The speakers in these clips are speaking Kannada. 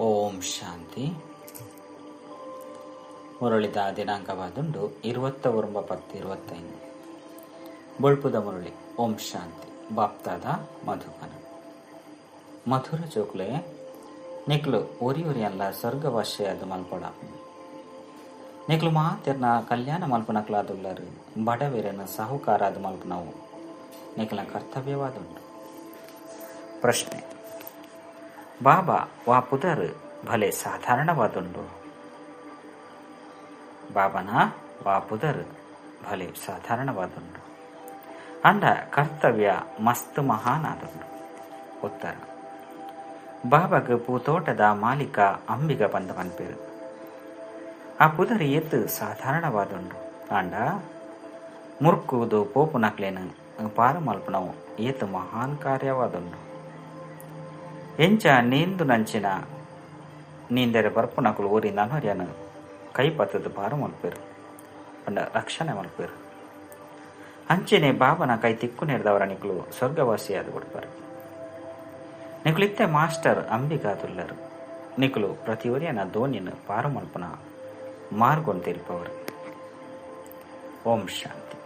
ಓಂ ಶಾಂತಿ. ಮುರಳಿದ ದಿನಾಂಕವಾದುಂಡು ಇರುವತ್ತ ಒಂಬತ್ತು ಇರುವತ್ತೈದು. ಬೊಳ್ಪುದ ಮುರಳಿ, ಓಂ ಶಾಂತಿ. ಬಾಪ್ತಾದ ಮಧುಪನ ಮಧುರ ಚೋಕ್ಲೆ, ನಿಕ್ಲು ಒರಿ ಒರಿ ಅಲ್ಲ ಸ್ವರ್ಗ ಅದು ಮಲ್ಪಡ ನಿಕ್ಲು ಮಾತಿರ್ನ ಕಲ್ಯಾಣ ಮಲ್ಪನಕ್ಲಾದುಲ್ಲರು, ಬಡವೇರನ ಸಾಹುಕಾರ ಅದು ಮಲ್ಪನವು ನಿಕ್ಲ ಕರ್ತವ್ಯವಾದುಂಡು ಪ್ರಶ್ನೆ. ಬಾಬಾ ವಾ ಪುದರ್ ಭಲೆ ಸಾಧಾರಣವಾದುಂಡು. ಬಾಬನ ವಾ ಪುದರ್ ಭಲೆ ಸಾಧಾರಣವಾದುಂಡು. ಅಂಡ ಕರ್ತವ್ಯ ಮಸ್ತ್ ಮಹಾನ್ ಆದುಂಡು ಉತ್ತರ. ಬಾಬಾಗ ಪೂತೋಟದ ಮಾಲೀಕ ಅಂಬಿಗ ಬಂದ ಪನ್ಪೇರು ಆ ಪುದರ್ ಎತ್ತು ಸಾಧಾರಣವಾದುಂಡು. ಅಂಡ, ಮುರ್ಕುದು ಪೋಪು ನಕ್ಲೇನು ಪಾರಮಲ್ಪನವು ಏತು ಮಹಾನ್ ಕಾರ್ಯವಾದುಂಡು. ಎಂಚ ನೀಂದು ನಂಚಿನ ನೀಂದರೆ ಬರ್ಪುನಕುಲು ಊರಿ ನನ್ಹೊರ್ಯನು ಕೈ ಪತ್ತದ ಪಾರು ಮಲ್ಪೇರು ಅಂಡ ರಕ್ಷಣೆ ಮಲ್ಪೇರು ಅಂಚೆನೆ ಬಾಬನ ಕೈ ತಿಕ್ಕು ನೆರೆದವರ ನಿಕ್ಲು ಸ್ವರ್ಗವಾಸಿಯಾದ ಕೊಡ್ಪಾರು ನಿಕ್ಲು ಇತ್ತೆ ಮಾಸ್ಟರ್ ಅಂಬಿಗಾದುಲ್ಲರು ನಿಕ್ಲು ಪ್ರತಿ ಒರಿಯನ ಧೋನಿನ ಪಾರು ಮಲ್ಪನ ಮಾರ್ಗೊಂಡು ತಿರುಪವರು ಓಂ ಶಾಂತಿ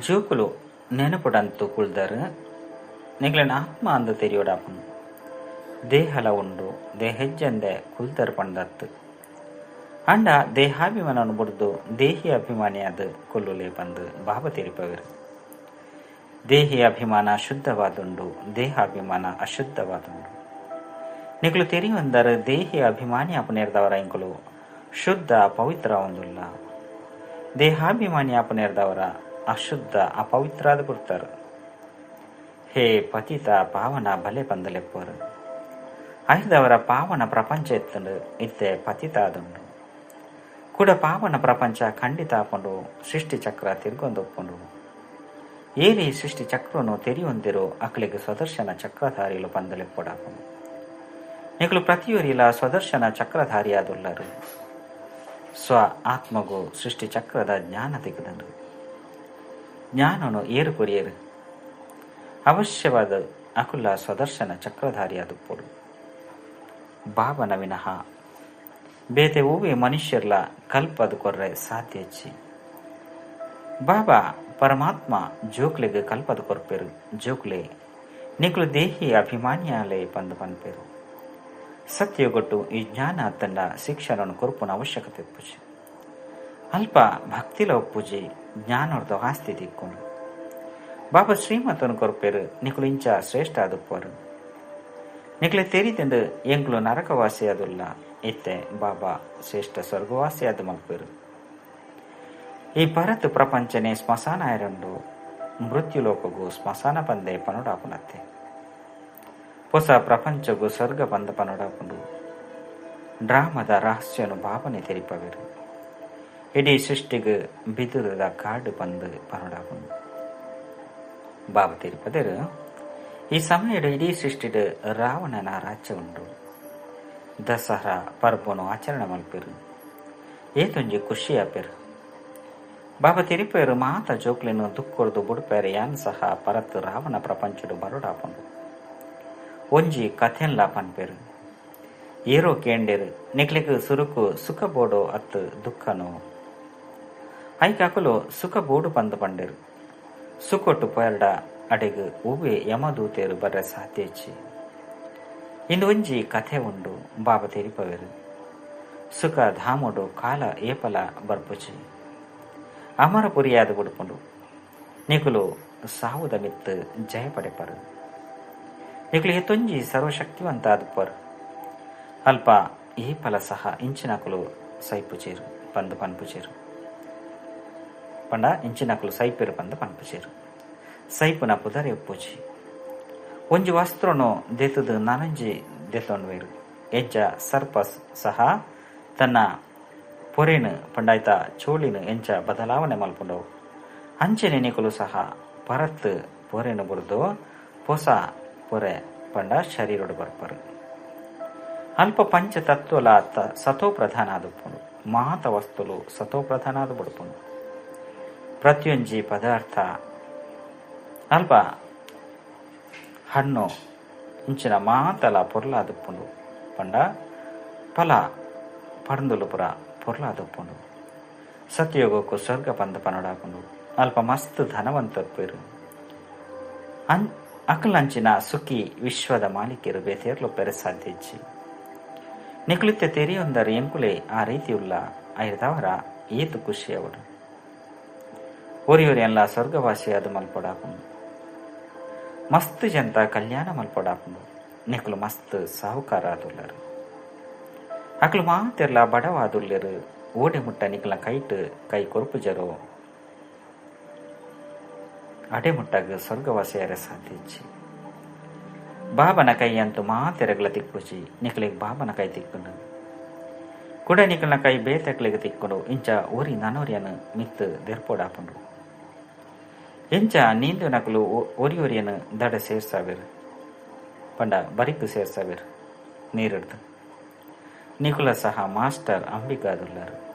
ಜೂಕುಲು ನೆನಪುಡಂತು ಕುಳ್ದರ್ ನಿಗ್ಲನ ಆತ್ಮ ಅಂದು ತೆರಿಯೋಡಾಪನು ದೇಹಲ ಉಂಡು ದೇಹಜ್ಜಂದೆ ಕುಲ್ತರ್ ಪಂಡತ್ತು ಅಂಡ ದೇಹಾಭಿಮಾನವನ್ನು ಬುಡ್ದು ದೇಹಿ ಅಭಿಮಾನಿಯಾದ ಕೊಲ್ಲುಲೆ ಬಂದು ಬಾಬ ತೆರಿಪವರು ದೇಹಿ ಅಭಿಮಾನ ಶುದ್ಧವಾದುಂಡು, ದೇಹಾಭಿಮಾನ ಅಶುದ್ಧವಾದುಂಡು. ತೆರಿ ತೆರಿಯೊಂದರ ದೇಹಿ ಅಭಿಮಾನಿ ಅಪನೇರ್ದವರ ಇಂಕುಲು ಶುದ್ಧ ಪವಿತ್ರ ಒಂದುಲ್ಲ ದೇಹಾಭಿಮಾನಿ ಅಪನೇರ್ದವರ ಅಶುದ್ಧ ಅಪವಿತ್ರಾದ ಬಿಡ್ತಾರೆ ಹೇ ಪತಿತ ಪಾವನ ಬಲೆ ಬಂದಲೆಪ್ಪರು ಐದವರ ಪಾವನ ಪ್ರಪಂಚ ಎತ್ತಂಡು ಇತ್ತೆ ಪತಿತ ಕೂಡ ಪಾವನ ಪ್ರಪಂಚ ಖಂಡಿತ ಆಪಂಡು, ಸೃಷ್ಟಿ ಚಕ್ರ ತಿರ್ಗೊಂದೊಪ್ಪುಂಡು ಏರಿ ಸೃಷ್ಟಿ ಚಕ್ರನು ತೆರಿಯೊಂದಿರು ಅಕ್ಲಿಗೆ ಸ್ವದರ್ಶನ ಚಕ್ರಧಾರಿಲು ಬಂದಲೆಪ್ಪಡಾಪುಂಡು ನಿಗಳು ಪ್ರತಿಯೊರಿಲ ಸ್ವದರ್ಶನ ಚಕ್ರಧಾರಿಯಾದುಲ್ಲರು ಸ್ವ ಆತ್ಮಗೂ ಸೃಷ್ಟಿ ಚಕ್ರದ ಜ್ಞಾನ ತೆಗೆದರು ಜ್ಞಾನನು ಏರು ಕೊರಿಯರು ಅವಶ್ಯವಾದ ಅಕುಲ ಸ್ವದರ್ಶನ ಚಕ್ರಧಾರಿಯಾದುಪ್ಪುಡು ಭಾವನ ವಿನಃ, ಬೇತೆ ಹೂವೆ ಮನುಷ್ಯರ್ಲ ಕಲ್ಪದ ಕೊರ್ರೆ ಸಾಧ್ಯ ಬಾಬಾ ಪರಮಾತ್ಮ ಜೋಕ್ಲೆಗೆ ಕಲ್ಪದ ಕೊರ್ಪೆರು, ಜೋಕ್ಲೆ ನಿಕ್ಲು ದೇಹಿ ಅಭಿಮಾನಿಯಾಲೆ ಬಂದು ಸತ್ಯ ಸತ್ಯಗೊಟ್ಟು ಈ ಜ್ಞಾನ ತಂಡ ಶಿಕ್ಷಣ ಕೊರ್ಪುನ ಅವಶ್ಯಕತೆ ಪೂಜೆ ಅಲ್ಪ ಭಕ್ತಿಲ ಪೂಜೆ ಜ್ಞಾನರ್ದು ಆಸ್ತಿ ತಿಕ್ಕೊಂಡು. ಶ್ರೀಮತನು ಕೊರ್ಪೇರು ನಿಕುಲು ಇಂಚ ಶ್ರೇಷ್ಠ ಆದುಪ್ಪರು ನಿಕ್ಲೆ ತೆರಿತೆಂದು ಎಂಕ್ಲು ನರಕವಾಸಿಯಾದುಲ್ಲ, ಇತ್ತೆ ಬಾಬಾ ಶ್ರೇಷ್ಠ ಸ್ವರ್ಗವಾಸಿ ಆದ ಮಲ್ಪೇರು ಈ ಭರತ್ ಪ್ರಪಂಚನೆ ಸ್ಮಶಾನ ಆಯರಂಡು ಮೃತ್ಯುಲೋಕಗೂ ಸ್ಮಶಾನ ಬಂದೆ ಪನುಡಾಪುನತ್ತೆ. ಹೊಸ ಪ್ರಪಂಚಗೂ ಸ್ವರ್ಗ ಬಂದ ಪನುಡಾಪುಂಡು. ಡ್ರಾಮದ ರಹಸ್ಯನು ಬಾಬನೆ ತೆರಿಪವೆರು. ಇಡೀ ಸೃಷ್ಟಿಗೆ ಬಿದುರದ ಕಾಡು ಬಂದು ಪನುಡಾಪುಂಡು. ಬಾಬ ತಿರುಪದರು ಈ ಸಮಯದ ಇಡೀ ಸೃಷ್ಟಿದ ರಾವಣನ ರಾಜ್ಯ ಉಂಡು ದಸರಾ, ಪರ್ಬನು ಆಚರಣೆ ಮಲ್ಪಿರು. ಏತೊಂಜಿ ಖುಷಿ ಆಪೆರು ಬಾಬಾ ತಿರುಪೇರು ಮಾತ ಜೋಕ್ಲಿನ ದುಕ್ಕೊರ್ದು ಬುಡುಪೇರು ಯಾನ್ ಸಹ ಪರತ್ ರಾವಣ ಪ್ರಪಂಚಡು ಬರುಡಾಪುಂಡು ಒಂಜಿ ಕಥೆನ್ಲ ಪನ್ಪೆರು. ಏರೋ ಕೇಂಡೆರು ನಿಕ್ಲಿಕ್ ಸುರುಕು ಸುಖ ಬೋಡೋ ಅತ್ ದುಃಖನು. ಐಕಾಕುಲು ಸುಖ ಬೋಡು ಪಂದು ಪಂಡೆರು. ಸುಕೊಟ್ಟು ಪೊಯರ್ಡ ಅಡೆಗ್ ಉವೆ ಯಮದೂತೇರು ಬರ ಸಾತ್ಯಚ್ಚಿ. ಇಂದು ಒಂಜಿ ಕಥೆ ಉಂಡು ಬಾಬ ತೆರಿಪವೆರು. ಸುಖ ಧಾಮುಡು ಕಾಲ ಏಪಲ ಬರ್ಪುಚಿ. ಅಮರ ಪುರಿಯಾದ ಬುಡುಪುಂಡು ನಿಕುಲು ಸಾವುದ ಮಿತ್ ಜಯ ಪಡೆಪರು. ನಿಕುಲು ಹೆತ್ತೊಂಜಿ ಸರ್ವಶಕ್ತಿವಂತ ಆದುಪ್ಪರು ಅಲ್ಪ ಏಪಲ ಸಹ ಇಂಚಿನಕುಲು ಸೈಪುಚೇರು, ಬಂದು ಪನ್ಪುಚೇರು. ಪಂಡ ಇಂಚಿನಕುಲು ಸೈಪೆರು ಪಂದ ಪನ್ಪುಚೇರು ಸೈಪುನ ಪುದರೆ ಉಪ್ಪುಜಿ ಒಂಜಿ ವಸ್ತ್ರನು ದೆತುದು ನನಂಜಿ ದೆತೊಂಡ್ವೇರು ಎಜ್ಜ, ಸರ್ಪಸ್ ಸಹ ತನ್ನ ಪೊರೆನು ಪಂಡಾಯ್ತ ಚೋಳಿನು ಎಂಚ ಬದಲಾವಣೆ ಮಲ್ಪುಂಡವು. ಅಂಚೆನೆ ನಿಕುಲು ಸಹ ಪರತ್ ಪೊರೆನು ಬುರ್ದು ಹೊಸ ಪೊರೆ ಪಂಡ ಶರೀರಡು ಬರ್ಪರು. ಅಲ್ಪ ಪಂಚ ತತ್ವಲ ಸತೋ ಪ್ರಧಾನ ಆದುಪ್ಪುಂಡು. ಮಾತ ವಸ್ತುಲು ಸತೋ ಪ್ರಧಾನ ಆದು ಪ್ರತಿಯೊಂಜಿ ಪದಾರ್ಥ. ಅಲ್ಪ ಹಣ್ಣು, ಇಂಚಿನ ಮಾತಲ ಪೊರ್ಲಾದುಪ್ಪುಂಡು ಪಂಡ ಫಲ, ಪರಂದುಲು ಪುರ ಪೊರ್ಲಾದುಪ್ಪುಂಡು ಸತ್ಯಯೋಗಕ್ಕೂ ಸ್ವರ್ಗ ಪಂದ ಪನಡಾಪುಂಡು ಅಲ್ಪ ಮಸ್ತ್ ಧನವಂತ ಅನ್ ಅಕಲಂಚಿನ ಸುಖಿ ವಿಶ್ವದ ಮಾಲೀಕರು ಪೆರೆ ಸಾಧ್ಯಚ್ಚಿ ತೆರಿ ತೆರಿಯೊಂದರ ಎಂಕುಲೆ ಆ ರೀತಿಯುಳ್ಳ ಐದವರ ಏತು ಖುಷಿ ಒರಿಯೊರಿ ಎಲ್ಲ ಸ್ವರ್ಗವಾಸಿ ಅದು ಮಲ್ಪಡಾಪುಂಡು ಮಸ್ತ್ ಜನತ ಕಲ್ಯಾಣ ಮಲ್ಪಡಾಪುಂಡು ನಿಕ್ಲು ಮಸ್ತ್ ಸಾಹುಕಾರ ಆದುಲ್ಲರು ಅಕ್ಲು ಮಾತೆರ್ಲ ಬಡವಾದುಲ್ಲರು. ಓಡೆ ಮುಟ್ಟ ನಿಕ್ಲ ಕೈಟ್ ಕೈ ಕೊರುಪು ಜರೋ. ಅಡೆ ಮುಟ್ಟಾಗ ಸ್ವರ್ಗವಾಸಿಯರ ಸಾಧಿಸಿ ಬಾಬನ ಕೈ ಅಂತೂ ಮಾತೆರಗ್ಲ ತಿಕ್ಕುಚಿ, ನಿಕ್ಲಿಗೆ ಬಾಬನ ಕೈ ತಿಕ್ಕುಂಡು. ಕುಡ ನಿಕ್ಲನ ಕೈ ಬೇತಕ್ಲಿಗೆ ತಿಕ್ಕೊಂಡು, ಇಂಚ ಊರಿ ನನೋರಿಯನ್ನು ಮಿತ್ತು ದೆರ್ಪೋಡಾಪುಂಡು ಎಂಚ ನೀಂದು ನಕಲು ಒರಿ ಒರಿಯನ್ನು ದಡ ಸೇರ್ಸಾವೇರು ಪಂಡ ಬರಿಕ್ ಸೇರ್ಸಾವೇರು ನೀರಿಡ್ದು ನಿಕುಲ ಸಹ ಮಾಸ್ಟರ್ ಅಂಬಿಗಾದುಳ್ಳರು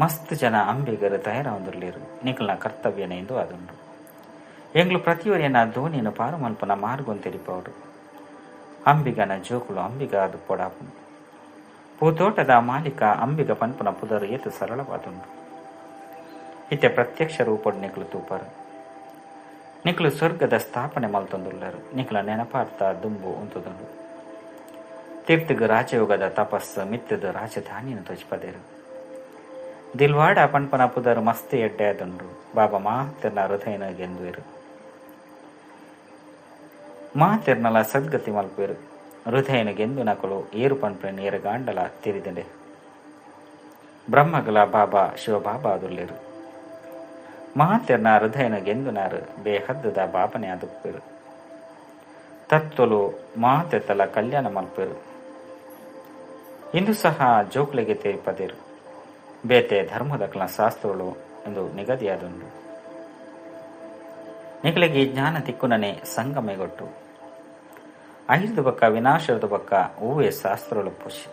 ಮಸ್ತ್ ಜನ ಅಂಬಿಗರು ತಯಾರಾವುದುಳ್ಳೇರು ನಿಕುಲ್ನ ಕರ್ತವ್ಯನ ಎಂದು ಅದುಂಡು ಎಂಗ್ಲು ಪ್ರತಿಯೊರಿಯನ ಧೋನಿಯನ್ನು ಪಾರು ಮಲ್ಪನ ಮಾರ್ಗೊಂದು ಅಂಬಿಗನ ಜೋಕುಲು ಅಂಬಿಗ ಅದು ಪೊಡಾಪುಂಡು ಪೂತೋಟದ ಮಾಲೀಕ ಅಂಬಿಗ ಪನ್ಪುನ ಪುದರು ಏತು ಸರಳವಾದುಂಡು ಇತ್ತೆ ಪ್ರತ್ಯಕ್ಷ ರೂಪಡು ನಿಕ್ಲು ತೂಪರು ನಿಕ್ಲು ಸ್ವರ್ಗದ ಸ್ಥಾಪನೆ ಮಲ್ತೊಂದುಳ್ಳರು. ನಿಖಲ ನೆನಪಾರ್ಥ ದುಂಬು ಉಂತುದುಂಡು ತೀರ್ಥಗ ರಾಜಯೋಗದ ತಪಸ್ಸು ಮಿತ್ತದ ರಾಜಧಾನಿಯನ್ನು ತೋಚಿಪದೇರು ದಿಲ್ವಾಡ ಪನ್ಪನ ಪುದರು ಮಸ್ತಿ ಎಡ್ಡೆ ಅದುಂಡು ಬಾಬಾ ಮಾತೆರ್ನ ಹೃದಯನ ಗೆಂದುವೆರು. ಮಾತೆರ್ನಲ ಸದ್ಗತಿ ಮಲ್ಪಿರು ಹೃದಯನ ಗೆಂದು ನಕಲು ಏರು ಪನ್ಪೆ ನೇರ ಗಾಂಡಲ ತಿರಿದಂಡೆ ಬ್ರಹ್ಮಗಲ ಬಾಬಾ ಶಿವಬಾಬಾ ಮಾತೆರ್ನ ಹೃದಯನ ಗೆಂದುನಾರು, ಬೇಹದ್ದದ ಭಾವನೆ ಅದುಪ್ಪರು ತತ್ತೊಲು ತಲ ಕಲ್ಯಾಣ ಮಲ್ಪರು. ಇಂದು ಸಹ ಜೋಕ್ಲೆಗೆ ತೇರಿಪದಿರು. ಬೇತೆ ಧರ್ಮದಕ್ಲ ಶಾಸ್ತ್ರಗಳು ಎಂದು ನಿಗದಿಯಾದುಂಡು ನಿಗಲಿಗೆ ಜ್ಞಾನ ತಿಕ್ಕುನನೆ ಸಂಗಮೆಗೊಟ್ಟು. ಐದು ಬಕ್ಕ ವಿನಾಶದ ಬಕ್ಕ ಹೂವೆ ಶಾಸ್ತ್ರಗಳು ಪುಷಿ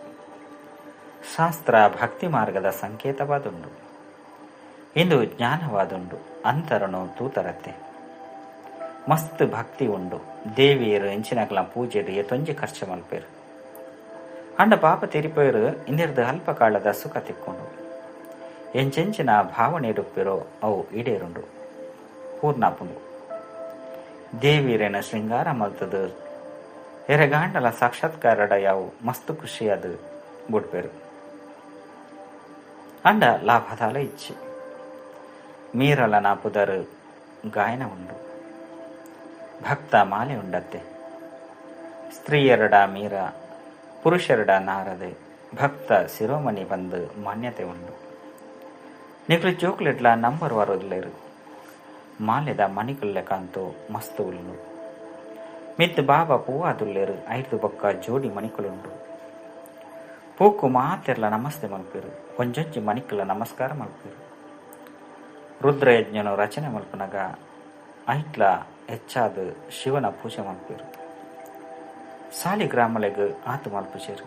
ಶಾಸ್ತ್ರ ಭಕ್ತಿ ಮಾರ್ಗದ ಸಂಕೇತವಾದುಂಡು ಇಂದು ಜ್ಞಾನವಾದುಂಡು ಅಂತರನು ತೂತರತ್ತೆ. ಮಸ್ತ್ ಭಕ್ತಿ ಉಂಡು ದೇವಿಯರು ಎಂಚಿನಕ್ಲ ಪೂಜೆಡು ಎತ್ತೊಂಜಿ ಖರ್ಚು ಮಲ್ಪೇರು ಅಂಡ ಪಾಪ ತಿರಿಪೇರು ಇಂದಿರದ ಅಲ್ಪ ಕಾಲದ ಸುಖ ತಿಕ್ಕೊಂಡು ಎಂಚೆಂಚಿನ ಭಾವನೆ ಇಡುಪ್ಪಿರೋ ಅವು ಈಡೇರುಂಡು ಪೂರ್ಣಾಪುಂಡು ದೇವಿಯರೇನ ಶೃಂಗಾರ ಮಲ್ತದು. ಎರೆಗಾಂಡಲ ಸಾಕ್ಷಾತ್ಕಾರಡ ಯಾವು ಮಸ್ತ್ ಖುಷಿಯಾದ, ಬುಡ್ಪೇರು. ಅಂಡ ಲಾಭದಾಲ ಇಚ್ಚಿ. ಮೀರಲ ನಾಪುದರು ಗಾಯನ ಉಂಡು. ಭಕ್ತ ಮಾಲೆ ಉಂಡತ್ತೆ. ಸ್ತ್ರೀಯರಡ ಮೀರ ಪುರುಷರಡ ನಾರದೆ, ಭಕ್ತ ಶಿರೋಮಣಿ ಬಂದು ಮಾನ್ಯತೆ ಉಂಡು. ನಿಕ್ಲು ಚೋಕ್ಲೆಟ್ಲ ನಂಬರ್ ವರೋದ್ಲೇರು. ಮಾಲೆದ ಮಣಿಕುಲ್ಲೆ ಕಾಂತು ಮಸ್ತ್ ಉಲ್ಲು. ಮಿತ್ ಬಾಬಾ ಪೂವಾದುಲ್ಲೇರು ಐದು ಬೊಕ್ಕ ಜೋಡಿ ಮಣಿಕುಲುಂಡು ಪೂಕು ಮಾತೆರ್ಲ ನಮಸ್ತೆ ಮಲ್ಪಿರು ಒಂಜೊಂಜಿ ಮಣಿಕುಲ ನಮಸ್ಕಾರ ಮಲ್ಪೇರು. ರುದ್ರಯಜ್ಞನು ರಚನೆ ಮಲ್ಪನಗ ಐಟ್ಲ ಹೆಚ್ಚಾದ ಶಿವನ ಪೂಜೆ ಮಲ್ಪಿರು ಸಾಲಿಗ್ರಾಮಲೆಗ್ ಆತು ಮಲ್ಪಿಸಿರು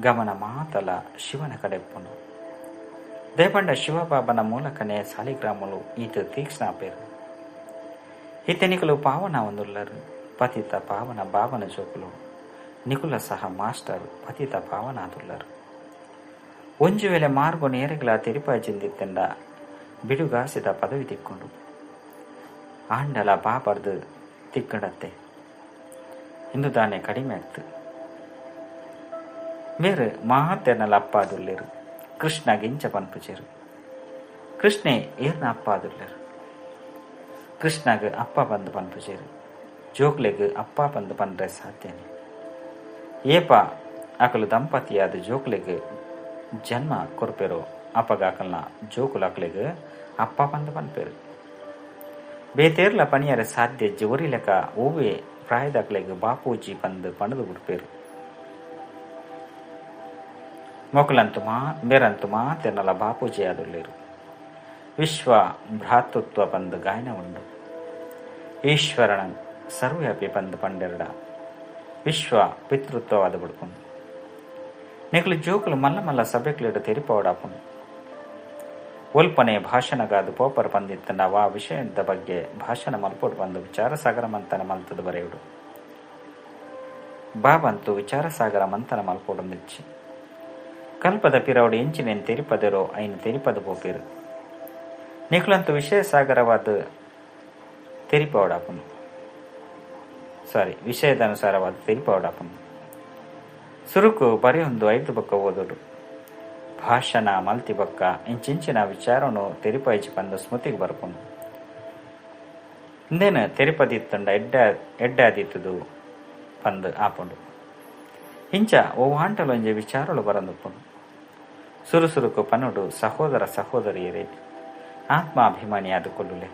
ಗಮನ ಮಾತಲ ಶಿವನ ಕಡೆಪ್ಪುನು ದೇಪಂಡ ಶಿವಬಾಬನ ಮೂಲಕನೇ ಸಾಲಿಗ್ರಾಮಲು ಈತ ತೀಕ್ಷ್ಣ ಪೇರು ಇತನಿಕಲು ಪಾವನ ಒಂದುಲ್ಲರು ಪತಿತ ಪಾವನ ಭಾವನ ಜೋಕುಲು, ನಿಕುಲ ಸಹ ಮಾಸ್ಟರ್, ಪತಿತ ಪಾವನ ಅದುಲ್ಲರು ಒಂಜು ವೇಳೆ ಮಾರ್ಗು ತಿರುಪಾಯಿ ತಿರುಪಾಜಿಂದಿತ್ತೆಂಡ ಬಿಡುಗಾಸಿದ ಪದವಿ ತಿಕ್ಕೊಂಡು. ಆಂಡಲ ಬಾಬರ್ದು ತಿಕ್ಕಡತ್ತೆ ಇಂದು ದಾನೆ ಕಡಿಮೆ ಆಗ್ತು. ಬೇರೆ ಮಹಾತೆನಲ ಅಪ್ಪ ಆದುಲ್ಲೇರು ಕೃಷ್ಣ ಗಿಂಚ ಪನ್ಪುಚೇರು. ಕೃಷ್ಣೆ ಏರ್ನ ಅಪ್ಪ ಕೃಷ್ಣಗ ಅಪ್ಪ ಬಂದು ಪನ್ಪುಚೇರು ಜೋಕ್ಲೆಗ್ ಅಪ್ಪ ಬಂದು ಪನ್ರೆ ಸಾಧ್ಯನೆ ಏಪ ಅಕಲು ದಂಪತಿಯಾದ ಜೋಕ್ಲೆಗ್ ಜನ್ಮ ಕೊರ್ಪೆರೋ ಅಪ್ಪಗ ಅಕಲ್ನ ಅಪ್ಪ ಬಂದು ಪನ್ಪೇರು ಬೇತೇರ್ಲ ಪಣಿಯರ ಸಾಧ್ಯ ಜೋರಿ ಲೆಕ್ಕ ಓವೆ ಪ್ರಾಯದಕ್ಲೆಗ್ ಬಾಪೂಜಿ ಬಂದು ಪಣದು ಬಿಡ್ಪೇರು ಮೊಕಲಂತು ಮಾ ಮೇರಂತು ಮಾತೆನ್ನಲ ಬಾಪೂಜಿ ಆದುಲ್ಲೇರು ವಿಶ್ವ ಭ್ರಾತೃತ್ವ ಬಂದು ಗಾಯನ ಉಂಡು ಈಶ್ವರನ ಸರ್ವ್ಯಾಪಿ ಬಂದು ಪಂಡೆರಡ ವಿಶ್ವ ಪಿತೃತ್ವವಾದ ಬಿಡ್ಕೊಂಡು ನಿಕ್ಲು ಜೋಕುಲು ಮಲ್ಲ ಮಲ್ಲ ಸಭೆಕ್ಲಿಡು ತೆರಿಪವಡಾಪುಂಡು ಒಲ್ಪನೆ ಭಾಷಣಗಾದು ಪೋಪರ್ ನಾವು ಆ ವಿಷಯದ ಬಗ್ಗೆ ಭಾಷಣ ಮಲ್ಪೋಡು ಬಂದು ವಿಚಾರ ಸಾಗರ ಮಂತನ ಮಲ್ತದ ಬರೆಯುಡು. ಬಾಬಂತು ವಿಚಾರ ಸಾಗರ ಮಂಥನ ಮಲ್ಪೊಡೊಂದಿಚ್ಚಿ ಕಲ್ಪದ ಪಿರವಡು ಎಂಚಿನೇನು ತಿರುಪದಿರೋ ಐನು ತಿರುಪದ ಪೋಪಿರು. ನಿಖಲಂತು ವಿಷಯ ಸಾಗರವಾದ ತೆರಿಪವಡಾಪನು ಸಾರಿ, ವಿಷಯದ ಅನುಸಾರವಾದ ತೆರಿಪವಡಾಪನು ಸುರುಕು ಬರೆಯೊಂದು ಐದು ಬಕ್ಕ ಓದೋಡು. ಭಾಷಣ ಮಲ್ತಿ ಬಕ್ಕ ಇಂಚಿಂಚಿನ ವಿಚಾರನು ತೆರಿಪಾಯಿಚಿ ಬಂದು ಸ್ಮೃತಿಗೆ ಬರ್ಕೊಂಡು ಇಂದೇನು ತಂಡ ಎಡ್ಡ, ಎಡ್ಡಾದಿತ್ತದು ಪಂದು ಆಪುಂಡು. ಇಂಚ ಓ ಹಾಂಟಲೊಂಜೆ ವಿಚಾರಗಳು ಬರಂದುಪ್ಪುಂಡು ಸುರುಸುರುಕು ಪನ್ನುಡು ಸಹೋದರ ಸಹೋದರಿಯರೇ, ಆತ್ಮಾಭಿಮಾನಿ ಆದುಕೊಳ್ಳುಲೆ.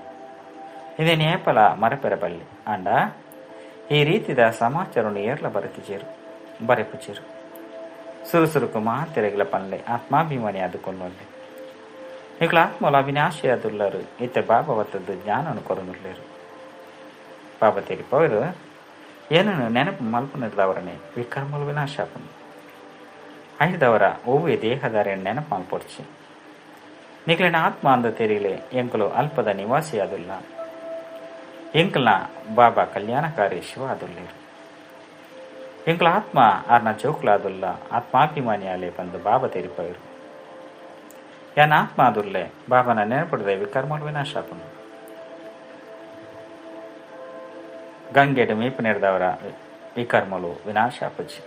ಇದೇ ನೇಪಲ ಮರಪೆರಬಲ್ಲಿ. ಅಂಡ ಈ ರೀತಿದ ಸಮಾಚಾರವನ್ನು ಏರ್ಲ ಬರತಿಜೇರು ಬರೆಪುಚೇರು ಸುರುಸುರುಕು ಮಾತೆರೆಗಳ ಪನ್ಲೆ ಆತ್ಮಾಭಿಮಾನಿ ಆದುಕೊಳ್ಳುವಲ್ಲೆ ಈಗಲ ಆತ್ಮಲ ಅವಿನಾಶಿ ಆದುಲ್ಲರು ಇತ್ತೆ ಬಾಬವತ್ತದ್ದು ಜ್ಞಾನನು ಕೊರನುಲ್ಲೇರು ಬಾಬಾ ತೆರಿಪವರು ಏನನ್ನು ನೆನಪು ಮಲ್ಪನಿರ್ದವರನೆ ವಿಕರ್ಮಲು ವಿನಾಶಾಪನು ಐದವರ ಓವೆ ದೇಹದಾರೆ ನೆನಪು ಮಲ್ಪೊಡ್ಚಿ ನಿಕ್ಲಿನ ಆತ್ಮ ಅಂದ ತೆರಿಲೆ, ಎಂಕಲು ಅಲ್ಪದ ನಿವಾಸಿಯಾದುಲ್ಲ ಎಂಕಲ್ನ ಬಾಬಾ ಕಲ್ಯಾಣಕಾರಿ ಶಿವ ಆದುಲ್ಲೇರು ಎಂಕಲ ಆತ್ಮ? ಆರ್ನ ಜೋಕ್ಲಾದುಲ್ಲ ಆತ್ಮಾಭಿಮಾನಿಯಾಲೆ ಬಂದು ಬಾಬಾ ತೆರಿಪವರು ಯಾನ ಆತ್ಮ ಆದುಲ್ಲೆ ಬಾಬನ ನೆನಪುಡದೆ ವಿಕರ್ಮಲು ವಿನಾಶಾಪನು ಗಂಗೆಡು ಮೀಪು ನೆರೆದವರ ವಿಕರ್ಮಲು ವಿನಾಶಾಪುಜಿ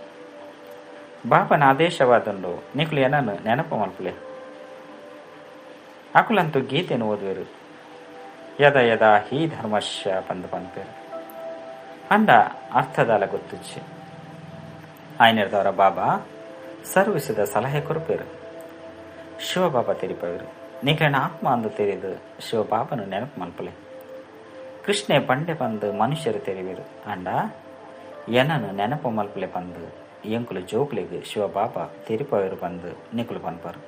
ಬಾಬನ ಆದೇಶವಾದಂಡು, ನಿಕ್ಲು ಏನನ್ನು ನೆನಪು ಮಲ್ಪಲೆ? ಅಕುಲಂತೂ ಗೀತೆಯನ್ನು ಓದುವೆರು. ಯದ ಯದ ಹೀ ಧರ್ಮಶ್ಯ ಬಂದು ಪಂಪೇರು ಅಂಡ ಅರ್ಥದಾಲ ಗೊತ್ತುಚ್ಚಿ ಆಯ್ನಿರ್ದವರ ಬಾಬಾ, ಸರ್ವಿಸಿದ ಸಲಹೆ ಕೊರುಪೇರು. ಶಿವಬಾಬಾ ತೆರಿಪವರು ನಿಕ್ಲಿನ ಆತ್ಮ ಅಂದು ತೆರೆದು ಶಿವಬಾಬನು ನೆನಪು ಮಲ್ಪಲೆ. ಕೃಷ್ಣೆ ಪಂಡೆ ಬಂದು ಮನುಷ್ಯರು ತೆರಿವಿರು ಅಂಡ, ಎನನು ನೆನಪು ಮಲ್ಪಲೆ ಬಂದು ಎಂಕುಲು ಜೋಕ್ಲಿಗೆ ಶಿವಬಾಬಾ ತೆರಿಪವರು ಬಂದು ನಿಕುಲು ಪನ್ಪರು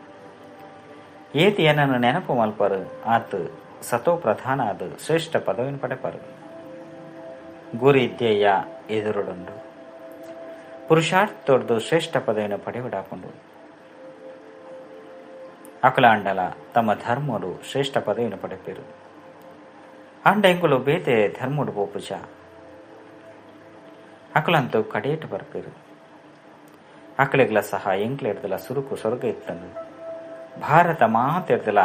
ಏತಿ ಎನನು ನೆನಪು ಮಲ್ಪರು, ಆತ ಸತೋ ಪ್ರಧಾನ ಅದು ಶ್ರೇಷ್ಠ ಪದವಿನ ಪಡೆಪರು. ಗುರಿ ಧ್ಯೇಯ ಎದುರುಡುಂಡು ಪುರುಷಾರ್ಥದೊಡ್ದು ಶ್ರೇಷ್ಠ ಪದವಿನ ಪಡೆಯುವುದಾಕೊಂಡು ಅಕಲ ಅಂಡಲ ತಮ್ಮ ಧರ್ಮರು ಶ್ರೇಷ್ಠ ಪದವಿನ ಪಡೆಪೇರು ಅಂಡ ಎಂಗುಲು ಬೇತೆ ಧರ್ಮುಡು ಬೋಪುಜ. ಅಕಲಂತೂ ಕಡೆಯಟ್ಟು ಬರ್ಪೇರು ಅಕಲೆಗ್ಲ ಸಹ ಎಂಕ್ಲೆಡ್ದಲ ಸುರುಕು ಸ್ವರ್ಗ ಇತ್ತಂದು. ಭಾರತ ಮಾತೆಡ್ದಲ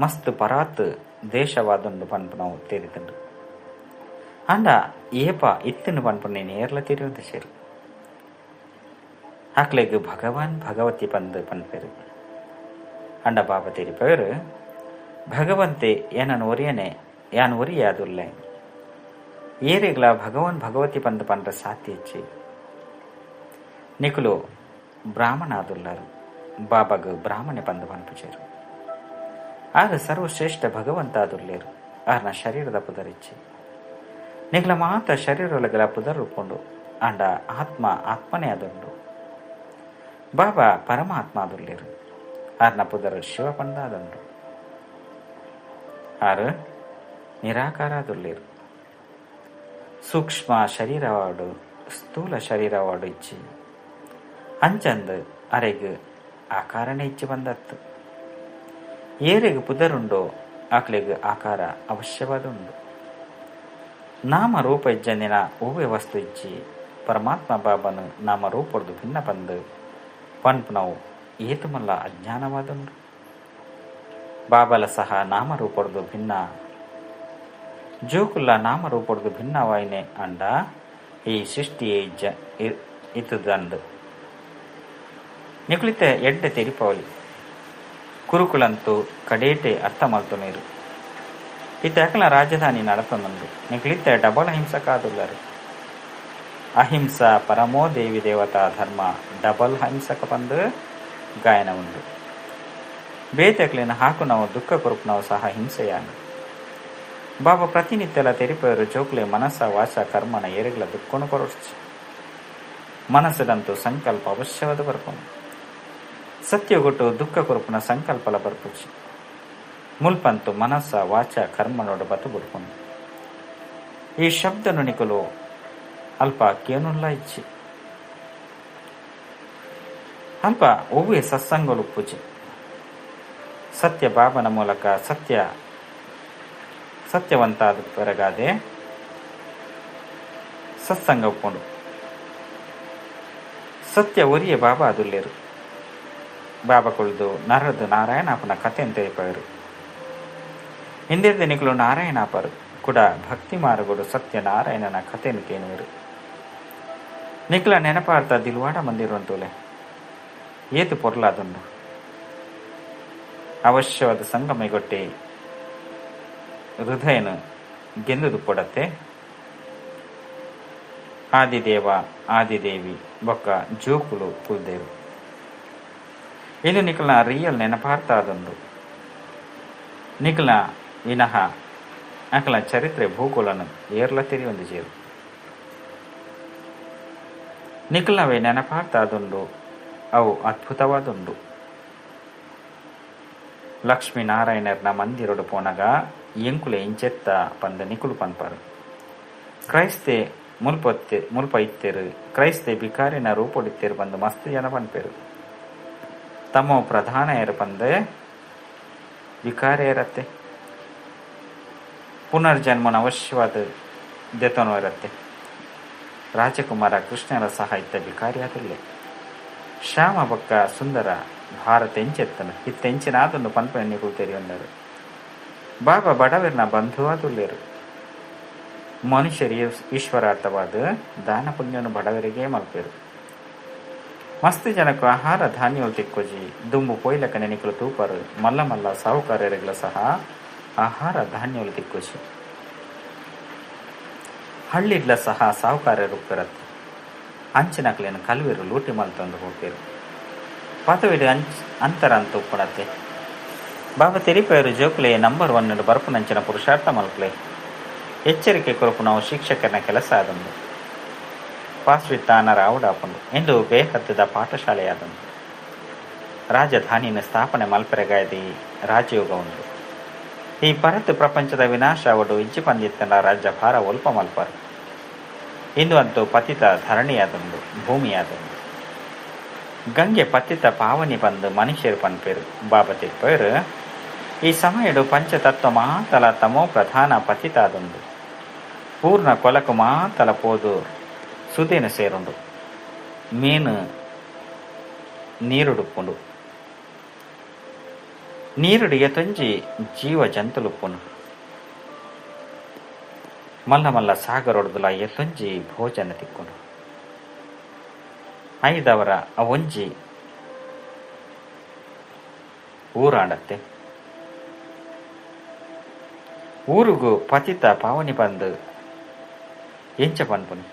ಮಸ್ತ್ ಪರಾತ್ ದೇಶವಾದೊಂದು ಪನ್ಪು ನಾವು ತೇರಿತಂಡು ಅಂಡ ಏಪ ಇತ್ತಿನ ಪನ್ಪು ನೀನು ಏರ್ಲ ತಿರುವಂತ ಸೇರು. ಅಕ್ಲೆಗ್ ಭಗವಾನ್ ಭಗವತಿ ಪಂದು ಪನ್ಪೇರು ಅಂಡ ಬಾಬಾ ಪೇರು ಭಗವಂತೆ ಏನನ್ನು ಒರಿಯನೆ, ಯಾನ್ ಒರಿಯಾದುಲ್ಲೆ? ಏರೆಗ್ಲ ಭಗವಾನ್ ಭಗವತಿ ಪಂದು ಪಂಡ್ರ ಸಾತ್ಯಚ್ಚಿ ನಿಕುಲು ಬ್ರಾಹ್ಮಣ ಆದುಲ್ಲರು ಬಾಬಾಗ ಬ್ರಾಹ್ಮಣೆ ಪಂದು ಪನ್ಪುಚೇರು ಆಗ ಸರ್ವಶ್ರೇಷ್ಠ ಭಗವಂತ ಆದುಲ್ಲೇರು ಆರ್ನ ಶರೀರದ ಪುದರಿಚ್ಚಿ ನಿಕ್ಲ ಮಾತ ಪುದರ್ ರೂಪುಂಡು, ಅಂಡ ಆತ್ಮ ಆತ್ಮನೇ ಆದುಂಡು. ಬಾಬಾ ಪರಮಾತ್ಮ ಆದುಲ್ಲೇರು ಆರ್ನ ಪುದರ್ ಶಿವ ಪಂಡ ಆದುಂಡು ಆರು, ನಿರಾಕಾರಾದುಲ್ಲೇರು. ಸೂಕ್ಷ್ಮ ಶರೀರವಾಡು ಸ್ಥೂಲ ಶರೀರವಾಡು ಇಚ್ಚಿ. ಅಂಚಂದ್, ಅರೆಗ್, ಆಕಾರನೇ ಇಚ್ಚಿ ಬಂದತ್ತು. ಏರೆಗ್ ಪುದರುಂಡೋ, ಆಕ್ಲೆಗ್ ಆಕಾರ ಅವಶ್ಯವಾದುಂಡು. ನಾಮ ರೂಪ ಇಜ್ಜಂದಿನ ಓವೆ ವಸ್ತು ಇಚ್ಚಿ, ಪರಮಾತ್ಮ ಬಾಬನು ನಾಮ ರೂಪಡ್ದು ಭಿನ್ನ ಪನ್ಪು ನಾವು ಏತುಮಲ್ಲ ಅಜ್ಞಾನವಾದನು ಬಾಬಲ ಸಹ ನಾಮರೂಪಡ್ದು ಭಿನ್ನ. ಜೋಕುಲ್ಲ ನಾಮರೂಪಡ್ದು ಭಿನ್ನವಾಯಿನೆ ಅಂಡ, ಈ ಸೃಷ್ಟಿಯೇ ಜ ಇತ್ತದಂದು ನಿಕುಳಿತ ಎಡ್ಡೆ ತೆರಿಪವಲಿ ಕುರುಕುಲಂತೂ ಕಡೇಟೆ ಅರ್ಥ ಮಲ್ತುನೀರು ಇತ್ತ ರಾಜಧಾನಿ ನಡತನಂದು ನಿಕುಳಿತ ಡಬಲ್ ಅಹಿಂಸಕಾದುಲ್ಲರು ಅಹಿಂಸ ಪರಮೋ ದೇವಿ ದೇವತಾ ಧರ್ಮ, ಡಬಲ್ ಅಹಿಂಸಕ ಬಂದು ಗಾಯನ ಉಂಡು ಬೇತಕ್ಲಿನ ಹಾಕು ನಾವು ದುಃಖ ಕೊರುಪು ನಾವು ಸಹ ಹಿಂಸೆಯಾನ. ಬಾಬಾ ಪ್ರತಿನಿತ್ಯಲ ತೆರಿಪವರು ಜೋಕ್ಲೆ ಮನಸ್ಸ ವಾಚ ಕರ್ಮನ ಏರಿಗಳ ದುಃಖನು ಕೊರಡ್ಸು. ಮನಸ್ಸದಂತೂ ಸಂಕಲ್ಪ ಅವಶ್ಯವಾದ ಸತ್ಯ ಸತ್ಯಗೊಟ್ಟು ದುಃಖ ಕೊರುಪುನ ಸಂಕಲ್ಪಲ ಬರ್ಪುಚಿ ಮುಲ್ಪಂತು ಮನಸ್ಸ ವಾಚ ಕರ್ಮನೋಡು ಬತು ಬಿಡ್ಕೊಂಡು ಈ ಶಬ್ದ ನುಣಿಕಲು ಅಲ್ಪ ಕೇನುಲ್ಲ ಇಚ್ಛೆ. ಅಲ್ಪ ಒವ್ವೆ ಸತ್ಸಂಗಲು ಪೂಜೆ. ಸತ್ಯ ಬಾಬನ ಮೂಲಕ ಸತ್ಯ, ಸತ್ಯವಂತಾದ ಪೆರಗಾದೆ ಸತ್ಸಂಗ ಉಪ್ಪುಂಡು. ಸತ್ಯ ಒರಿಯ ಬಾಬಾ ಅದುಲ್ಲೇರು ಬಾಬಾ ಕುಳಿದು ನರದು ನಾರಾಯಣಪ್ಪನ ಕಥೆಯನ್ನು ತಿಳಿಪರು ಹಿಂದಿನ ನಾರಾಯಣ ನಾರಾಯಣಪ್ಪರು ಕೂಡ ಭಕ್ತಿ ಮಾರುಗಳು ಸತ್ಯ ನಾರಾಯಣನ ಕಥೆಯನ್ನು ಕೇಳುವರು ನಿಕ್ಲ ನೆನಪಾರ್ಥ ದಿಲ್ವಾಡ ಮಂದಿರುವಂತೂಲೆ ಏತು ಪೊರ್ಲಾದುಂಡು ಅವಶ್ಯವಾದ ಸಂಗಮೆಗೊಟ್ಟಿ ಹೃದಯನ ಗೆಲ್ಲುದು ಕೊಡತ್ತೆ ಆದಿದೇವ ಆದಿದೇವಿ ಬೊಕ್ಕ ಜೋಕುಲು ಕುಲ್ದೇರು ಇದು ನಿಖಲ್ನ ರಿಯಲ್ ನೆನಪಾರ್ಥ ಆದೊಂದು ನಿಖಲ್ನ ವಿನಃ ಅಂಕಲ ಚರಿತ್ರೆ ಭೂಗೋಳನು ಏರ್ಲ ತಿರಿಯೊಂದು ಜೇರು ನಿಖಲ್ನವೇ ನೆನಪಾಗ್ತಾದುಂಡು ಅವು ಅದ್ಭುತವಾದುಂಡು ಲಕ್ಷ್ಮೀನಾರಾಯಣರ್ನ ಮಂದಿರಡು ಪೋನಗ ಎಂಕುಲೆ ಇಂಚೆತ್ತ ಪಂದ ನಿಕುಲು ಪನ್ಪರು. ಕ್ರೈಸ್ತೆ ಮುಲ್ಪೊತ್ತೆ ಮುಲ್ಪ ಇತ್ತೆರು ಕ್ರೈಸ್ತೆ ಬಿಕಾರಿನ ರೂಪೊಡಿತ್ತೆರು ಬಂದು ಮಸ್ತ್ ಜನ ಪನ್ಪೆರು. ತಮ್ಮ ಪ್ರಧಾನ ಏರು ಪಂದೆ ವಿಕಾರಿ ಇರತ್ತೆ ಪುನರ್ಜನ್ಮನ ಅವಶ್ಯವಾದ ದೆತನೋ ಇರತ್ತೆ ರಾಜಕುಮಾರ ಕೃಷ್ಣರ ಸಹ ಭಿಕಾರಿಯಾದಲ್ಲೇ ಶ್ಯಾಮ ಬಕ್ಕ ಸುಂದರ ಭಾರತ ಎಂಚೆತ್ತನು ಇತ್ತೆಂಚಿನಾದೊಂದು ಪನ್ಪೆಣ್ಣಿಗೂ ತೆರೆಯೊಂದರು ಬಾಬಾ ಬಡವರಿನ ಬಂಧುವಾದುಲ್ಲೇರು ಮನುಷ್ಯರಿಗೆ ಈಶ್ವರಾರ್ಥವಾದ ದಾನ ಪುಣ್ಯವನ್ನು ಬಡವರಿಗೆ ಮಲ್ಪೇರು. ಮಸ್ತ್ ಜನಕ್ಕೂ ಆಹಾರ ಧಾನ್ಯವು ತಿಕ್ಕೋಜಿ ದುಂಬು ಪೊಯ್ಲಕ್ಕ ನೆನಿಕಲು ತೂಪರು, ಮಲ್ಲ ಮಲ್ಲ ಸಾಹುಕಾರರಿಗಳ ಸಹ ಆಹಾರ ಧಾನ್ಯಗಳು ತಿಕ್ಕೋಜಿ. ಹಳ್ಳಿಡ್ಲ ಸಹ ಸಾಹುಕಾರರು ಉಪ್ಪಿರತ್ತೆ ಅಂಚಿನಕ್ಲೇನು ಕಲ್ವಿರು ಲೂಟಿ ಮಲ್ತಂದು ಹೋಗಿರು ಪದವಿಡು ಅಂಚ್, ಅಂತರ ಅಂತ ಉಪ್ಪಡತ್ತೆ ಬಾಬಾ ತೆರಿಪೇರು ಜೋಕುಲೆ ನಂಬರ್ ಒನ್ ಬರ್ಪುನಂಚಿನ ಪುರುಷಾರ್ಥ ಮಲ್ಕ್ಲೆ. ಎಚ್ಚರಿಕೆ ಕೊರಪು ನಾವು ಶಿಕ್ಷಕನ ಕೆಲಸ ಆದಂದು. ಪಾಸ್ವಿತ್ತಾನರ ಔಡಾಪುಂಡು ಎಂದು ಬೇಹತ್ತದ ಪಾಠಶಾಲೆಯಾದಂದು. ರಾಜಧಾನಿನ ಸ್ಥಾಪನೆ ಮಲ್ಪೆರೆಗಾಯ್ದಿ ರಾಜಯೋಗ ಉಂಟು ಈ ಪರತ್ ಪ್ರಪಂಚದ ವಿನಾಶ ಅವಡು ಇಜ್ಜಿ ಪಂದಿತ್ತನ ರಾಜ್ಯ ಭಾರ ಒಲ್ಪ ಮಲ್ಪರು. ಇಂದು ಅಂತೂ ಪತಿತ ಧರಣಿಯಾದೊಂದು ಭೂಮಿಯಾದೊಂದು ಗಂಗೆ ಪತಿತ ಪಾವನಿ ಬಂದು ಮನುಷ್ಯರು ಪನ್ಪೇರು ಬಾಬಾ ತಿಪ್ಪೇರು ಈ ಸಮಯಡು ಪಂಚತತ್ವ ಮಾತಲ ತಮೋ ಪ್ರಧಾನ ಪತಿತಾದೊಂದು ಪೂರ್ಣ ಕೊಲಕು ಮಾತಲ ಪೋದು ಸುದೇನ ಸೇರುಂಡು ಮೀನು ನೀರುಡುಪ್ಪುಂಡು ನೀರುಡು ಎತೊಂಜಿ ಜೀವ ಜಂತುಲುಪ್ಪುನು ಮಲ್ಲ ಮಲ್ಲ ಸಾಗರೊಡ್ದುಲ ಎತೊಂಜಿ ಭೋಜನ ತಿಕ್ಕುಂಡು. ಐದವರ ಅವೊಂಜಿ ಊರಾಡತ್ತೆ. ಊರುಗು ಪತಿತ ಪಾವನಿ ಬಂದು ಎಂಚ ಪನ್ಪುನಿ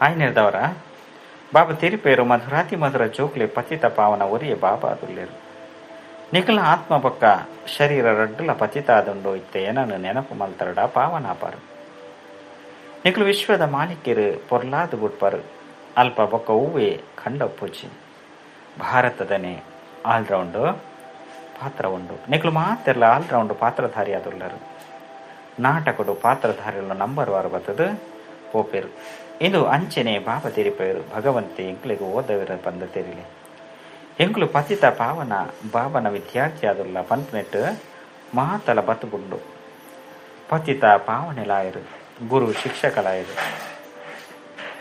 ಆಯ್ನಿರ್ದವರ ಬಾಬಾ ತಿರಿಪೇರು ಮಧುರಾತಿ ಮಧುರ ಜೋಕ್ಲೆ ಪತಿತ ಪಾವನ ಒರಿಯ ಬಾಬಾ ಅದುಲ್ಲೇರು. ನಿಖಲ ಆತ್ಮ ಪಕ್ಕ ಶರೀರ ರಡ್ಲ ಪತಿತ ಆದುಂಡು ಇತ್ತೆ ಏನನ್ನು ನೆನಪು ಮಲ್ತರಡ ಪಾವನಾಪಾರು. ನಿಖಲು ವಿಶ್ವದ ಮಾಲೀಕರು ಪೊರ್ಲಾದು ಬುಟ್ಪರು ಅಲ್ಪ ಬೊಕ್ಕ ಹೂವೆ ಖಂಡ ಪೂಜಿ ಭಾರತದನೆ ಆಲ್ರೌಂಡ್ ಪಾತ್ರ ಉಂಡು ನಿಖಲು ಮಾತೆರ್ಲ ಆಲ್ರೌಂಡ್ ಪಾತ್ರಧಾರಿ ಆದುಳ್ಳರು ನಾಟಕಡು ಪಾತ್ರಧಾರಿಗಳು ನಂಬರ್ ವಾರ ಬತ್ತದು ಪೋಪೆರು. ಇದು ಅಂಚೆನೆ ಬಾಬ ತೀರಿಪೇರು ಭಗವಂತೆ ಇಂಕ್ಲಿಗೂ ಓದವಿರ ಬಂದ ತೆರಿಲಿ. ಎಂಕ್ಲು ಪತಿತ ಪಾವನ ಬಾಬನ ವಿದ್ಯಾರ್ಥಿ ಆದುಲ್ಲ ಪಂಪ್ನೆಟ್, ಮಾತಲ ಬತ್ತುಗುಂಡು ಪತಿತ ಪಾವನೆಲಾಯರು, ಗುರು ಶಿಕ್ಷಕಲಾಯರು,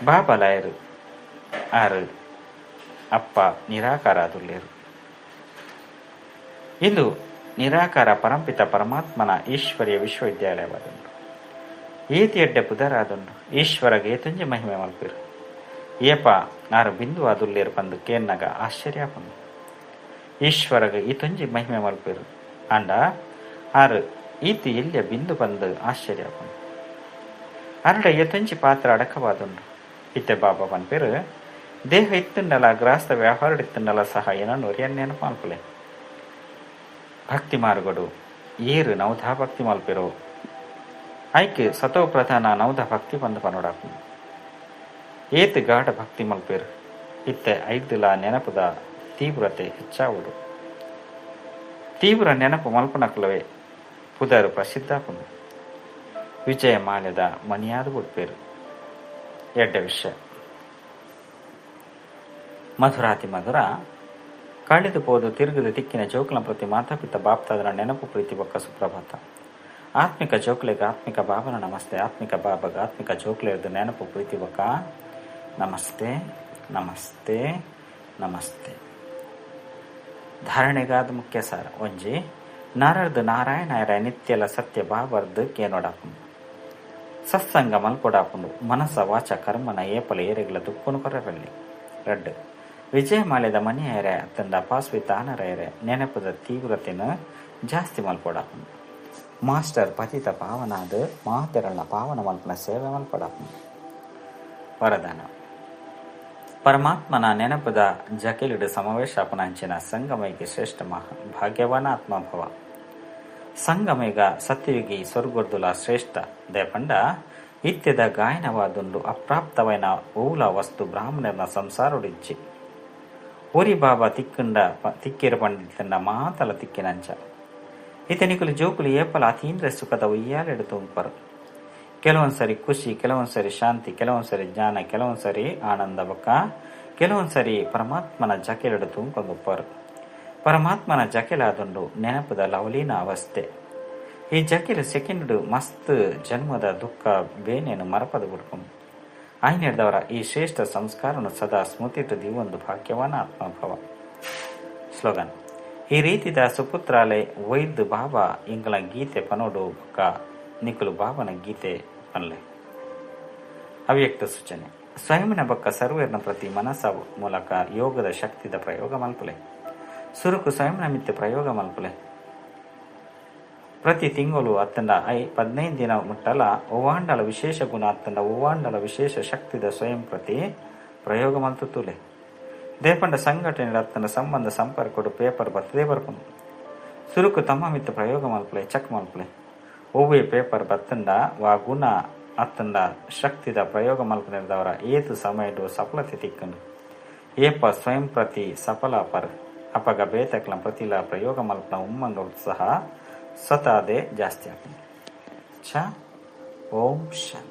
ಬಾಬಲಾಯರು, ಆರು ಅಪ್ಪ ನಿರಾಕಾರ ಅದುಲ್ಲೇರು ಇಂದು ನಿರಾಕಾರ ಪರಂಪಿತ ಪರಮಾತ್ಮನ ಈಶ್ವರ್ಯ ವಿಶ್ವವಿದ್ಯಾಲಯವಾದುಂಡು ಏತಿ ಎಡ್ಡೆ ಪುದರಾದುಂಡು ಈಶ್ವರ ಏತುಂಜಿ ಮಹಿಮೆ ಮಲ್ಪಿರು. ಏಪ ಆರು ಬಿಂದು ಆದುಲ್ಲೇರು ಬಂದು ಕೇನ್ನಗ ಆಶ್ಚರ್ಯ ಪಂದು ಈಶ್ವರಗೆ ಈತೊಂಜಿ ಮಹಿಮೆ ಮಲ್ಪಿರು. ಅಂಡ, ಆರು, ಈತಿ ಎಲ್ಲಿಯ ಬಿಂದು ಬಂದು ಆಶ್ಚರ್ಯ ಪಂದು ಅರಡ ಎತ್ತಂಚಿ ಪಾತ್ರ ಅಡಕವಾದುಂಡು ಇತ್ತೆ ಬಾಬಾ ಪನ್ಪೇರು ದೇಹ ಇತ್ತುಂಡಲ ಗ್ರಾಸ್ತ ವ್ಯವಹಾರ ಇತ್ತುಂಡಲ ಸಹ ಏನನ್ನು ಒರಿಯನ್ನೇನು ಮಲ್ಪಲೆ? ಭಕ್ತಿ ಮಾರ್ಗಡು, ಏರು ನವಧಾ ಭಕ್ತಿ ಮಲ್ಪಿರೋ. ಐಕೆ ಸತೋ ಪ್ರಧಾನ ನೌಧ ಭಕ್ತಿ ಬಂದು ಪನೋಡಾಕು ಏತ್ ಗಾಢ ಭಕ್ತಿ ಮಲ್ಪೇರು. ಇತ್ತೆ ಐದುಲ ನೆನಪುದ ತೀವ್ರತೆ ಹೆಚ್ಚಾವುಡು ತೀವ್ರ ನೆನಪು ಮಲ್ಪನಕಲವೇ ಪುದರು ಪ್ರಸಿದ್ಧಾಪುಂಡು ವಿಜಯ ಮಾಲ್ಯದ ಮನಿಯಾದ ಉಡ್ಪೇರು ಎಡ್ಡ ವಿಷಯ ಮಧುರಾತಿ ಮಧುರ ಕಳೆದು ಪೋದು ತಿರುಗದ ತಿಕ್ಕಿನ ಜೋಕುಲ ಪ್ರತಿ ಮಾತಾಪಿತ ಬಾಪ್ತಾದರ ನೆನಪು ಪ್ರೀತಿ ಬೊಕ್ಕ ಸುಪ್ರಭಾತ. ಆತ್ಮಿಕ ಜೋಕುಲೆಗೆ ಆತ್ಮಿಕ ಬಾಬನ ನಮಸ್ತೆ, ಆತ್ಮಿಕ ಬಾಬಗ ಆತ್ಮಿಕ ಜೋಕ್ಲೆರ್ದು ನೆನಪು ಪ್ರೀತಿ ಬಕ ನಮಸ್ತೆ ನಮಸ್ತೆ ನಮಸ್ತೆ. ಧಾರಣೆಗಾದ ಮುಖ್ಯ ಸಾರ, ಒಂಜಿ ನಾರದ ನಾರಾಯಣ ನಿತ್ಯಲ ಸತ್ಯ ಬಾಬರ್ದ ಕೇನೋಡಾಪುಂಡು. ಸತ್ಸಂಗ ಮಲ್ಕೊಡಾಪುಂಡು ಮನಸ, ವಾಚ ಕರ್ಮನ ಏಪಲ ಏರೆಗಳ ದುಪ್ಪುನು ಕೊರರಲ್ಲಿ. ರಡ್ಡು, ವಿಜಯಮಾಲೆದ ಮನೆಯರೆ ಅತ್ತಂದ ಪಾಸ್ವಿ ತಾನರೆಯರೆ ನೆನಪದ ತೀವ್ರತೆನ ಜಾಸ್ತಿ ಮಲ್ಕೊಡಾಪುಂಡು ಮಾಸ್ಟರ್ ಪತಿತ ಪಾವನಾದ ಮಾತೆರಳ ಪಾವನ ಮಲ್ಪನ ಸೇವೆ ಮಲ್ಪಡಾಪುಂಡು ವರದಾನ ಪರಮಾತ್ಮನ ನೆನಪದ ಜಕೆಲಿಡು ಸಮಾವೇಶಾಪನಾಂಚಿನ ಸಂಗಮೈಗೆ ಶ್ರೇಷ್ಠ ಮಹ ಭಾಗ್ಯವಾನ ಆತ್ಮಭವ ಸಂಗಮೇಗ ಸತ್ಯಯುಗಿ ಸ್ವರ್ಗುರ್ದುಲ ಶ್ರೇಷ್ಠ ದೇಪಂಡ ಇತ್ಯದ ಗಾಯನವಾದುಂಡು ಅಪ್ರಾಪ್ತವೈನ ಊಲ ವಸ್ತು ಬ್ರಾಹ್ಮಣರ ಸಂಸಾರುಡಿಜ್ಜಿ ಓರಿ ಬಾಬಾ ತಿಕ್ಕಂಡ ತಿಕ್ಕಿರ ಪಂಡಿತಂಡ ಮಾತಲ ತಿಕ್ಕಿನಂಚ ಇತನಿಕಲು ಜೋಕುಲು ಏಪಲ ಅತೀಂದ್ರ ಸುಖದ ಉಯ್ಯಾಲೆಡು ತುಂಬರು ಕೆಲವೊಂದ್ಸರಿ ಖುಷಿ, ಕೆಲವೊಂದ್ಸರಿ ಶಾಂತಿ, ಕೆಲವೊಂದ್ಸರಿ ಜ್ಞಾನ, ಕೆಲವೊಂದ್ಸರಿ ಆನಂದ ಬಕ್ಕ ಕೆಲವೊಂದ್ಸರಿ ಪರಮಾತ್ಮನ ಜಕೆಲಡು ತುಂಬಿಕೊಂಡುಪ್ಪರು. ಪರಮಾತ್ಮನ ಜಕೆಲಾದೊಂದು ನೆನಪದ ಲವಲೀನ ಅವಸ್ಥೆ. ಈ ಜಕೆಲು ಸೆಕೆಂಡ್ ಮಸ್ತ್ ಜನ್ಮದ ದುಃಖ ಬೇನೇನು ಮರಪದ ಬಿಡ್ಕೊಂಡು ಆಯ್ನೆಡ್ದವರ ಈ ಶ್ರೇಷ್ಠ ಸಂಸ್ಕಾರನು ಸದಾ ಸ್ಮೃತಿಟ್ಟು ದಿವೊಂದು ಭಾಗ್ಯವಾನ ಆತ್ಮಭಾವ. ಸ್ಲೋಗನ್. ಈ ರೀತಿದ ಸುಪುತ್ರಾಲೆ ವೈದ್ಯ ಬಾಬಾ ಇಂಗಳ ಗೀತೆ ಪನೋಡು ಬೊಕ್ಕ ನಿಖಲು ಬಾಬನ ಗೀತೆ ಪನ್ಲೆ ಅವ್ಯಕ್ತ ಸೂಚನೆ. ಸ್ವಯಂನ ಬಕ್ಕ ಸರ್ವೇರ್ನ ಪ್ರತಿ ಮನಸ್ಸ ಮೂಲಕ ಯೋಗದ ಶಕ್ತಿದ ಪ್ರಯೋಗ ಮಲ್ಪುಲೆ. ಸುರುಕು ಸ್ವಯಂನ ಮಿತ್ತ ಪ್ರಯೋಗ ಮಲ್ಪುಲೆ. ಪ್ರತಿ ತಿಂಗಳು ಅತ್ತಂಡ ಐ ಪದಿನೈದು ದಿನ ಮುಟ್ಟಲ ಓವಾಂಡಲ ವಿಶೇಷ ಗುಣ ಅತ್ತಂಡ ಓವಾಂಡಲ ವಿಶೇಷ ಶಕ್ತಿದ ಸ್ವಯಂ ಪ್ರತಿ ಪ್ರಯೋಗ ಮಲ್ತುತ್ತುಲೆ. ದೇಪಂಡ ಸಂಘಟನೆ ಅತ್ತಂಡ ಸಂಬಂಧ ಸಂಪರ್ಕ ಪೇಪರ್ ಬರ್ತದೆ ಬರ್ಕೊಂಡು ಸುರುಕು ತಮ್ಮ ಮಿತ್ತ ಪ್ರಯೋಗ ಮಲ್ಪಲೆ, ಚಕ್ ಮಲ್ಪಲೆ. ಓವೇ ಪೇಪರ್ ಬತ್ತಂಡ ವಾ ಗುಣ ಅತ್ತಂಡ, ಶಕ್ತಿದ ಪ್ರಯೋಗ ಮಲ್ಕನಿರ್ದವರ ಏತು ಸಮಯಡು ಸಫಲತೆ ತಿಕ್ಕಂಡು ಏಪ ಸ್ವಯಂ ಪ್ರತಿ ಸಫಲ ಪರ್, ಅಪಗ ಬೇತಕ್ಲ ಪ್ರತಿಲ ಪ್ರಯೋಗ ಮಲ್ಪನ ಉಮ್ಮಂಗ ಉತ್ಸಾಹ, ಸ್ವತಃದೇ ಜಾಸ್ತಿ ಆಗ್ತದೆ. ಛ, ಓಂ ಶಾಂತಿ